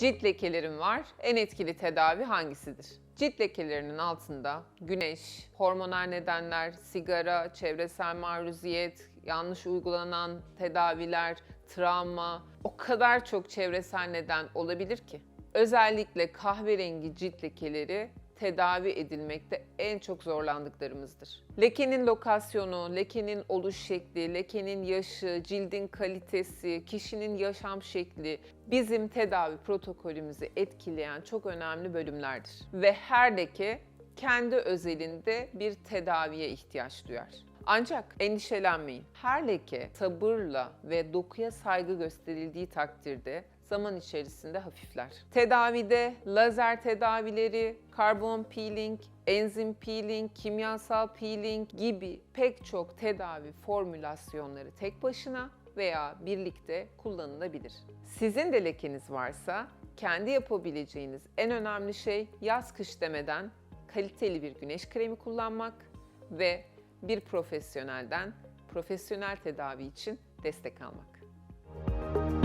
Cilt lekelerim var. En etkili tedavi hangisidir? Cilt lekelerinin altında güneş, hormonal nedenler, sigara, çevresel maruziyet, yanlış uygulanan tedaviler, travma, o kadar çok çevresel neden olabilir ki. Özellikle kahverengi cilt lekeleri tedavi edilmekte en çok zorlandıklarımızdır. Lekenin lokasyonu, lekenin oluş şekli, lekenin yaşı, cildin kalitesi, kişinin yaşam şekli bizim tedavi protokolümüzü etkileyen çok önemli bölümlerdir. Ve her leke kendi özelinde bir tedaviye ihtiyaç duyar. Ancak endişelenmeyin. Her leke sabırla ve dokuya saygı gösterildiği takdirde zaman içerisinde hafifler. Tedavide lazer tedavileri, karbon peeling, enzim peeling, kimyasal peeling gibi pek çok tedavi formülasyonları tek başına veya birlikte kullanılabilir. Sizin de lekeniz varsa kendi yapabileceğiniz en önemli şey yaz kış demeden kaliteli bir güneş kremi kullanmak ve bir profesyonelden profesyonel tedavi için destek almak.